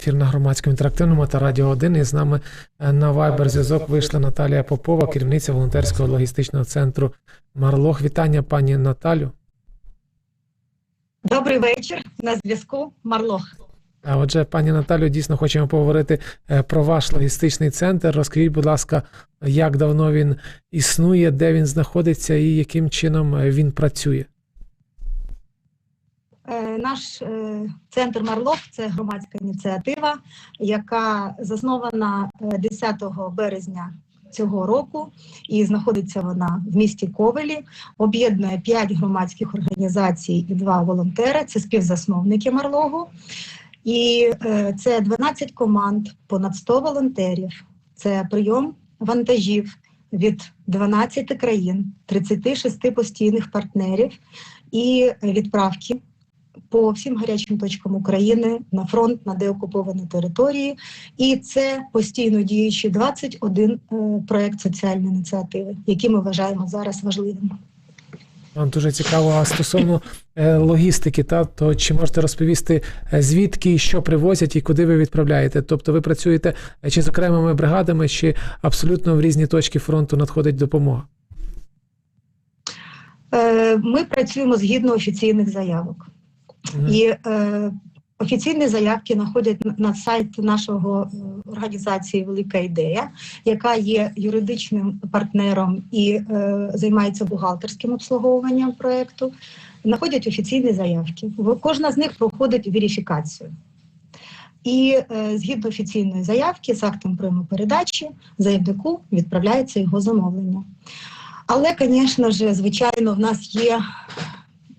ефір на громадському інтерактивному та радіо 1. І з нами е, на Viber зв'язок вийшла Наталія Попова, керівниця волонтерського логістичного центру Марлох. Вітання, пані Наталю. Добрий вечір. На зв'язку Марлох. А отже, пані Наталю, дійсно хочемо поговорити е, про ваш логістичний центр. Розкажіть, будь ласка, як давно він існує, де він знаходиться і яким чином е, він працює. Е, Наш е, центр Марлох це громадська ініціатива, яка заснована е, 10 березня цього року, і знаходиться вона в місті Ковелі. Об'єднує 5 громадських організацій і 2 волонтери. Це співзасновники Марлогу. І е, це 12 команд, понад 100 волонтерів. Це прийом вантажів від 12 країн, 36 постійних партнерів і відправки по всім гарячим точкам України на фронт на деокуповані території. І це постійно діючі 21 е, проект соціальної ініціативи, які ми вважаємо зараз важливими. Вам дуже цікаво. А стосовно е, логістики, та то чи можете розповісти, е, звідки і що привозять і куди ви відправляєте? Тобто ви працюєте чи з окремими бригадами, чи абсолютно в різні точки фронту надходить допомога? Ми працюємо згідно офіційних заявок. І е, офіційні заявки знаходять на- сайт нашого е, організації Велика ідея, яка є юридичним партнером і е, займається бухгалтерським обслуговуванням проекту. Знаходять офіційні заявки. Кожна з них проходить верифікацію. І е, згідно офіційної заявки з актом прийому передачі заявнику відправляється його замовлення. Але, звісно ж, звичайно, в нас є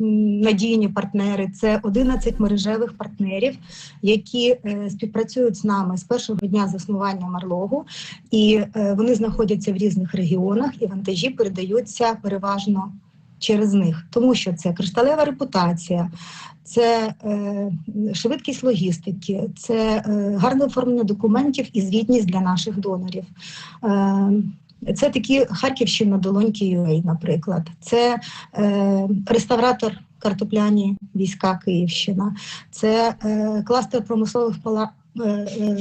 надійні партнери. Це 11 мережевих партнерів, які е, співпрацюють з нами з першого дня заснування Марлогу, і е, вони знаходяться в різних регіонах, і вантажі передаються переважно через них, тому що це кришталева репутація. Це е, швидкість логістики, це е, гарне оформлення документів і звітність для наших донорів. Е, це такі Харківщина, долоньки UA, наприклад. Це е, реставратор картопляні війська Київщина, це е, кластер промислових пала. е, е,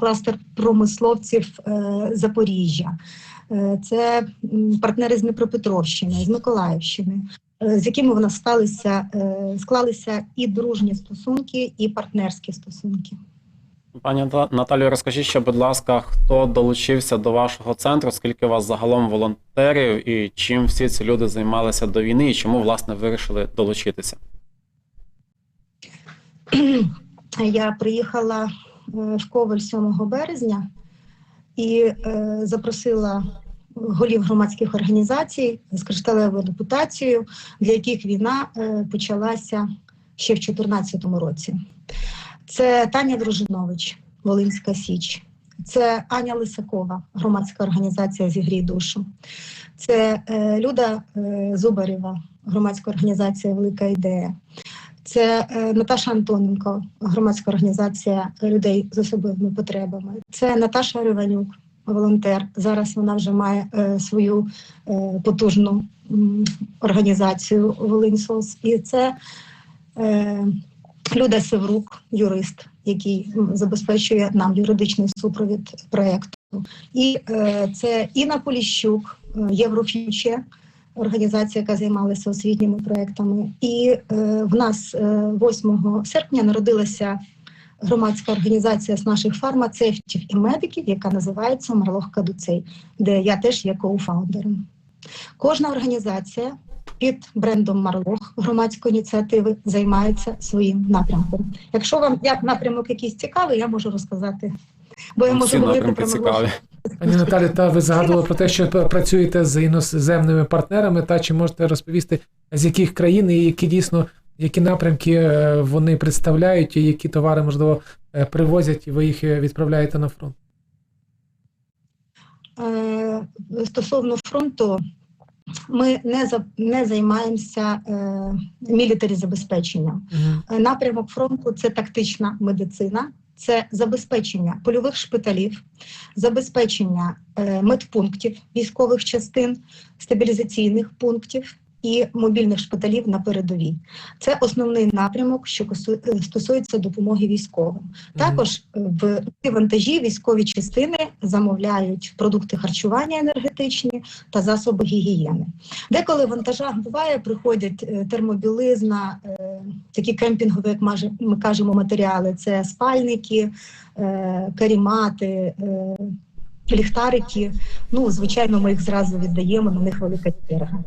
Кластер промисловців е, Запоріжжя, Е, це партнери з Дніпропетровщини, з Миколаївщини, е, з якими в нас сталися, е, склалися і дружні стосунки, і партнерські стосунки. Пані Ната- Наталію, розкажіть ще, будь ласка, хто долучився до вашого центру, скільки у вас загалом волонтерів і чим всі ці люди займалися до війни, і чому власне вирішили долучитися? Я приїхала е, в Коваль 7 березня і е, запросила голів громадських організацій з кришталевою репутацією, для яких війна е, почалася ще в 2014 році. Це Таня Дружинович, Волинська Січ, це Аня Лисакова, громадська організація Зігрій душу. Це е, Люда е, Зубарєва, громадська організація Велика ідея. Це е, Наташа Антоненко, громадська організація людей з особливими потребами. Це Наташа Риванюк, волонтер. Зараз вона вже має свою потужну організацію Волинсос. І це Люда Севрук, юрист, який забезпечує нам юридичний супровід проєкту. І е, це Інна Поліщук, е, Єврофіче, організація, яка займалася освітніми проектами. І е, в нас е, 8 серпня народилася громадська організація з наших фармацевтів і медиків, яка називається Марлох Кадуцей, де я теж є коуфаундером. Кожна організація під брендом Марлох громадської ініціативи займається своїм напрямком. Якщо вам як напрямок якийсь цікавий, я можу розказати. Бо я можу говорити про Марлох. цікаві. Пані Наталі, та ви згадували про те, що працюєте з іноземними партнерами. Та чи можете розповісти, з яких країн і які дійсно які напрямки е, вони представляють, і які товари можливо е, привозять, і ви їх е, відправляєте на фронт? Стосовно фронту, ми не за не займаємося е, мілітарі забезпеченням. Мгм. Е, Напрямок фронту це тактична медицина, це забезпечення польових шпиталів, забезпечення е, медпунктів військових частин, стабілізаційних пунктів і мобільних шпиталів на передовій. Це основний напрямок, що е, стосується допомоги військовим. Також е, в ці вантажі військові частини замовляють продукти харчування енергетичні та засоби гігієни. Деколи в вантажах буває, приходять е, термобілизна, такі кемпінгові, як ми кажемо, матеріали. Це спальники, карімати, ліхтарики. Ну, звичайно, ми їх зразу віддаємо, на них велика черга.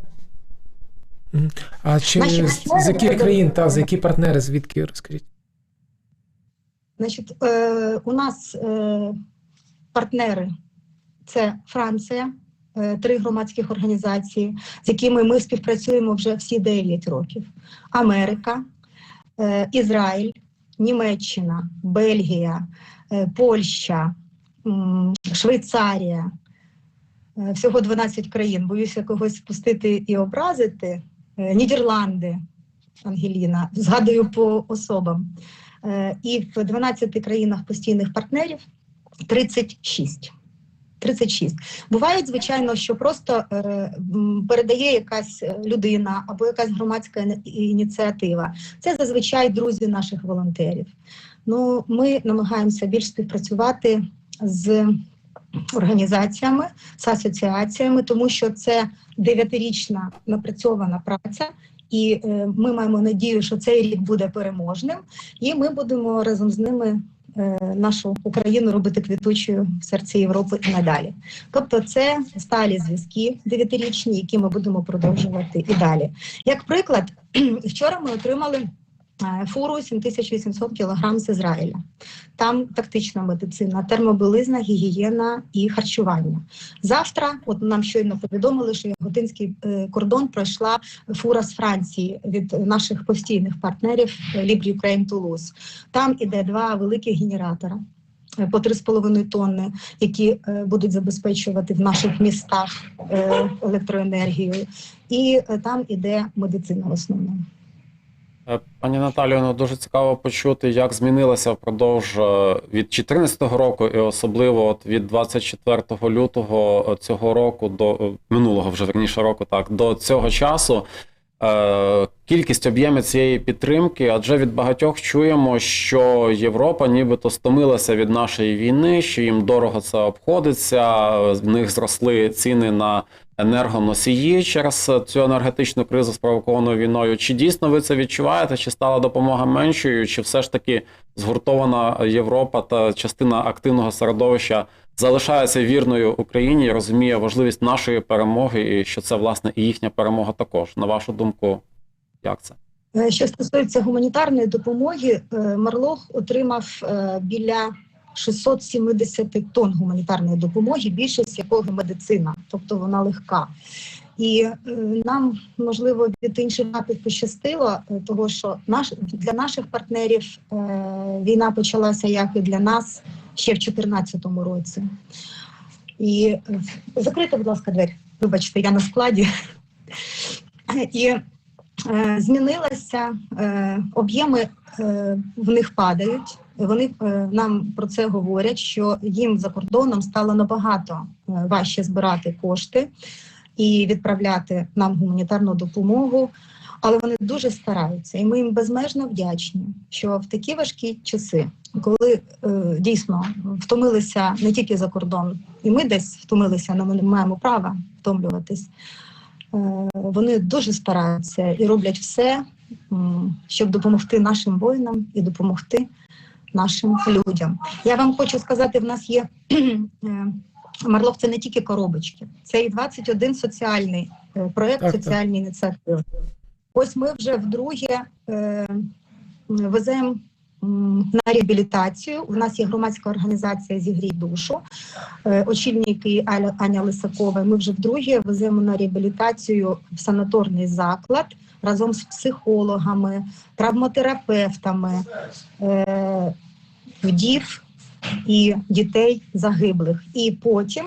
А чи Наші з, партнери з яких країн та з які партнери, звідки розкажіть? Значить, е, у нас е, партнери це Франція, е, три громадських організації, з якими ми співпрацюємо вже всі 9 років. Америка, е, Ізраїль, Німеччина, Бельгія, е, Польща, м, Швейцарія. Е, Всього 12 країн. Боюся когось спустити і образити. Е, Нідерланди, Ангеліна, згадую по особам. Е, і в 12 країнах постійних партнерів 36. 36. Бувають, звичайно, що просто е, передає якась людина або якась громадська ініціатива. Це зазвичай друзі наших волонтерів. Ну, ми намагаємося більш співпрацювати з організаціями, з асоціаціями, тому що це дев'ятирічна напрацьована праця, і е, ми маємо надію, що цей рік буде переможним, і ми будемо разом з ними е, нашу Україну робити квітучою в серці Європи і надалі. Тобто, це сталі зв'язки дев'ятирічні, які ми будемо продовжувати і далі. Як приклад, вчора ми отримали. Е, Фуру 7800 кг з Ізраїля. Там тактична медицина, термобилизна, гігієна і харчування. Завтра, от нам щойно повідомили, що Яготинський е, кордон пройшла фура з Франції від наших постійних партнерів е, Lib Ukraine Toulouse. Там іде два великих генератора. е, По 3,5 тонни, які будуть забезпечувати в наших містах е, електроенергією, і там іде медицина в основному. Е, Пані Наталію, ну дуже цікаво почути, як змінилося впродовж е, від 2014 року, і особливо от від 24 лютого е, цього року до минулого вже верніше року, так до цього часу. Кількість об'єми цієї підтримки, адже від багатьох чуємо, що Європа нібито стомилася від нашої війни, що їм дорого це обходиться. В них зросли ціни на енергоносії через цю енергетичну кризу спровоковану війною. Чи дійсно ви це відчуваєте? Чи стала допомога меншою? Чи все ж таки згуртована Європа та частина активного середовища залишається вірною Україні і розуміє важливість нашої перемоги, і що це власне і їхня перемога також? На вашу думку, як це? Е, Що стосується гуманітарної допомоги, е, Марлох отримав е, біля 670 тонн гуманітарної допомоги, більшість якого медицина, тобто вона легка. І е, нам можливо від інших напів пощастило, е, того що для наших партнерів е, війна почалася як і для нас ще в 2014 році. І е, закрийте, будь ласка, двері. Вибачте, я на складі. І змінилася, е, об'єми в них падають. Вони е, нам про це говорять, що їм за кордоном стало набагато е, важче збирати кошти і відправляти нам гуманітарну допомогу. Але вони дуже стараються, і ми їм безмежно вдячні, що в такі важкі часи, коли е, дійсно втомилися не тільки за кордон, і ми десь втомилися, але ми не маємо права втомлюватись. Е, Вони дуже стараються і роблять все, щоб допомогти нашим воїнам і допомогти нашим людям. Я вам хочу сказати, в нас є е, Марлох, це не тільки коробочки, це і 21 соціальний е, проект, соціальні ініціативи. Ось ми вже вдруге е, веземо на реабілітацію. У нас є громадська організація Зігрій душу, е, очільники Аня Лисакова. Ми вже вдруге веземо на реабілітацію в санаторний заклад разом з психологами, травмотерапевтами, е, вдів і дітей загиблих. І потім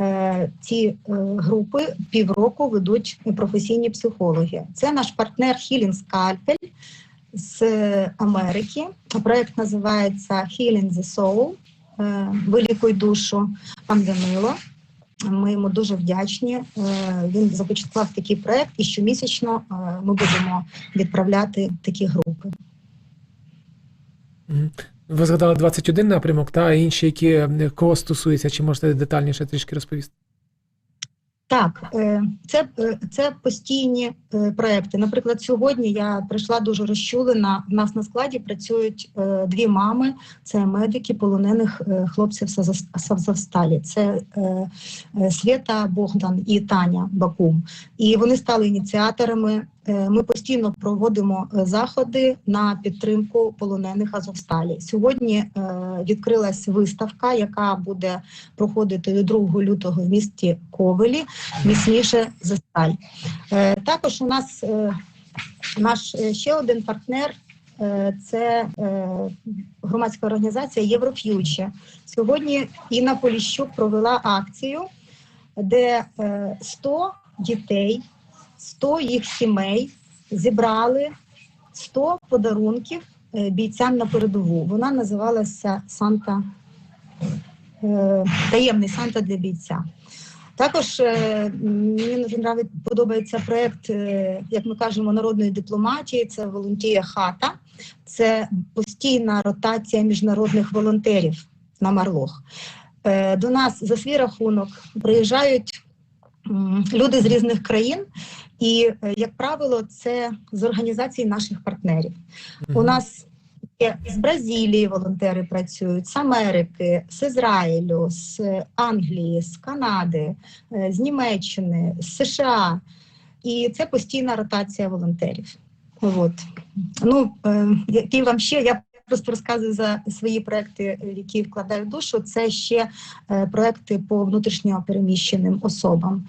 е, ці е, групи півроку ведуть професійні психологи. Це наш партнер Healing Scalpel з Америки. Проект називається Healing the Soul. е, Вилікуй душу пан Данило. Ми йому дуже вдячні. Е, Він започаткував такий проект, і щомісячно е, ми будемо відправляти такі групи. Ви згадали 21 напрямок, та інші, які е, кого стосуються, чи можете детальніше трішки розповісти? Так, е, це, е, це постійні е, проекти. Наприклад, сьогодні я прийшла дуже розчулена. У нас на складі працюють дві мами: це медики полонених хлопців Азовсталі. Це Свята Богдан і Таня Бакум. І вони стали ініціаторами. Е, Ми постійно проводимо е, заходи на підтримку полонених Азовсталі. Сьогодні е, відкрилась виставка, яка буде проходити 2 лютого в місті Ковелі міцніше за сталь. Також у нас наш ще один партнер. Це громадська організація Євроф'юче. Сьогодні Інна Поліщук провела акцію, де е, 100 дітей, 100 їх сімей зібрали 100 подарунків е, бійцям на передову. Вона називалася Санта е, таємний Санта для бійця. Також е, мені дуже подобається проект, е, як ми кажемо, народної дипломатії. Це волонтія хата, це постійна ротація міжнародних волонтерів на Марлох. До нас за свій рахунок приїжджають люди з різних країн, і, е, як правило, це з організацій наших партнерів. У нас є з Бразилії волонтери працюють, з Америки, з Ізраїлю, з Англії, з Канади, е, з Німеччини, з США. І це постійна ротація волонтерів. От. Ну, е, які вам ще я просто розказую за свої проекти, в які вкладаю душу. Це ще е, проекти по внутрішньо переміщеним особам.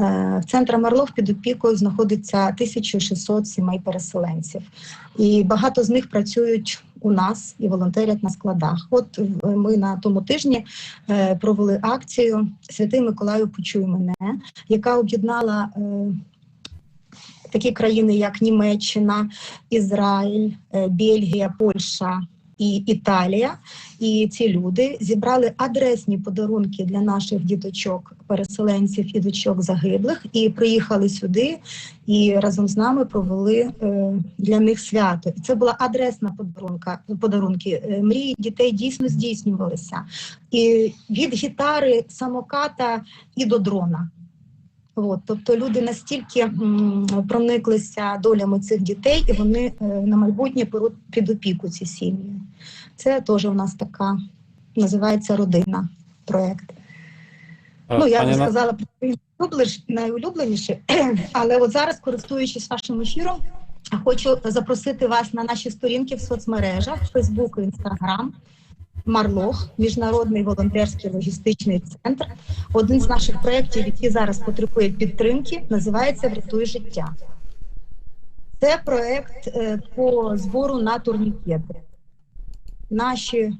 Е, в центрі Марлов під опікою знаходиться 1600 сімей переселенців, і багато з них працюють у нас і волонтерять на складах. От е, ми на тому тижні е, провели акцію Святий Миколаю Почуй мене, яка об'єднала. Такі країни, як Німеччина, Ізраїль, е, Бельгія, Польща і Італія. І ці люди зібрали адресні подарунки для наших діточок, переселенців і дочок загиблих, і приїхали сюди і разом з нами провели е, для них свято. І це була адресна подарунка. Подарунки Е, мрії дітей дійсно здійснювалися. І від гітари, самоката і до дрона. От, тобто люди настільки м, прониклися долями цих дітей, і вони е, на майбутнє беруть під опіку ці сім'ї. Це теж у нас така називається родина проект. Е, Ну, я не сказала про найулюбленіші, але от зараз, користуючись вашим ефіром, хочу запросити вас на наші сторінки в соцмережах Facebook і Instagram. Марлох, міжнародний волонтерський логістичний центр. Один з наших проєктів, який зараз потребує підтримки, називається Врятуй життя. Це проєкт е, по збору на турнікети. Наші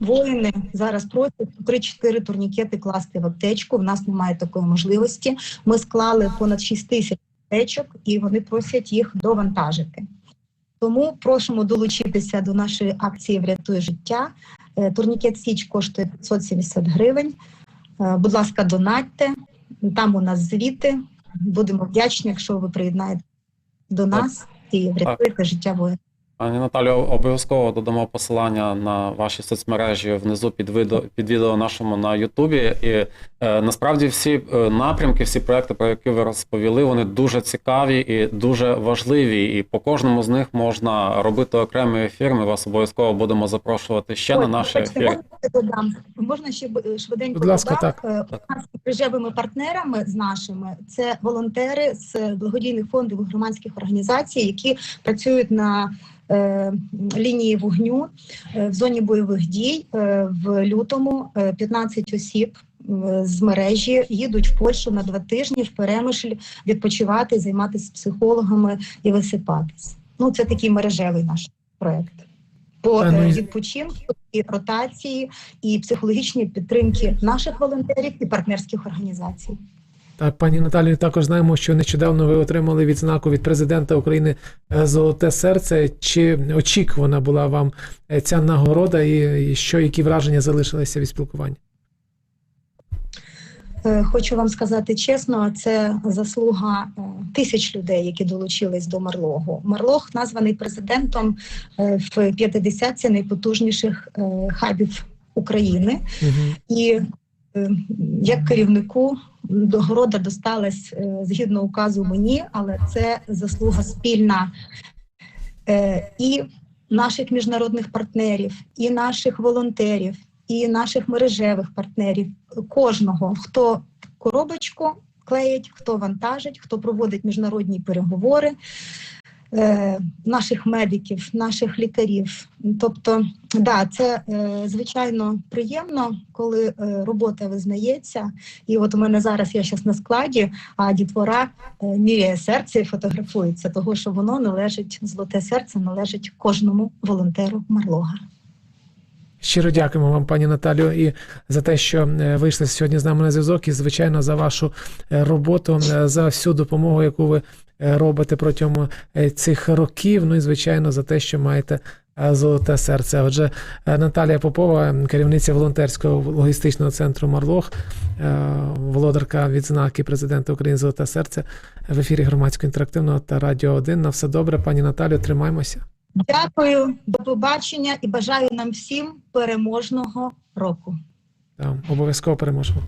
Воїни зараз просять 3-4 турнікети класти в аптечку. В нас немає такої можливості. Ми склали понад 6 тисяч аптечок, і вони просять їх довантажити. Тому просимо долучитися до нашої акції Врятуй життя. Е, Турнікет Січ коштує 570 гривень. Е, Будь ласка, донатьте. Там у нас звіти. Будемо вдячні, якщо ви приєднаєте до нас і врятуєте життя воїнів. Пані Наталю, обов'язково додамо посилання на ваші соцмережі внизу під відео, під відео нашому на Ютубі. І е, насправді всі е, напрямки, всі проекти, про які ви розповіли, вони дуже цікаві і дуже важливі. І по кожному з них можна робити окремий ефір. Ми вас обов'язково будемо запрошувати ще на Ой, наші ефіри. Можна додам? Можна ще б- швиденько Будь ласка, додам? так. Е, У нас прижевими партнерами з нашими це волонтери з благодійних фондів і громадських організацій, які працюють на е, лінії вогню е, в зоні бойових дій. Е, в лютому е, 15 осіб е, з мережі їдуть в Польщу на два тижні в Перемишль відпочивати, займатися психологами і висипатись. Ну це такий мережевий наш проект по ну, е, відпочинку і ротації і психологічній підтримки наших волонтерів і партнерських організацій. Так, пані Наталію, також знаємо, що нещодавно ви отримали відзнаку від президента України е, Золоте серце. Чи очікувана була вам е, ця нагорода, і, що які враження залишилися від спілкування? Е, Хочу вам сказати чесно, це заслуга тисяч людей, які долучились до Марлогу. Марлог названий президентом в 50 найпотужніших хабів України. Мгм. І як керівнику догорода досталась е, згідно указу мені, але це заслуга спільна е, і наших міжнародних партнерів, і наших волонтерів, і наших мережевих партнерів, кожного, хто коробочку клеїть, хто вантажить, хто проводить міжнародні переговори. Е, Наших медиків, наших лікарів, тобто, да, це е, звичайно приємно, коли е, робота визнається. І от у мене зараз я зараз на складі, а дітвора міряє серце і фотографується, того що воно належить, золоте серце належить кожному волонтеру Марлога. Щиро дякуємо вам, пані Наталю, і за те, що е, вийшли сьогодні з нами на зв'язок, і звичайно за вашу е, роботу, е, за всю допомогу, яку ви робите протягом цих років. Ну і звичайно за те, що маєте золоте серце. Отже, Наталія Попова, керівниця волонтерського логістичного центру Марлог, е, володарка відзнаки президента України Золоте серце в ефірі громадського інтерактивного та радіо 1. На все добре, пані Наталю, тримаймося. Дякую, до побачення і бажаю нам всім переможного року. Там обов'язково переможемо.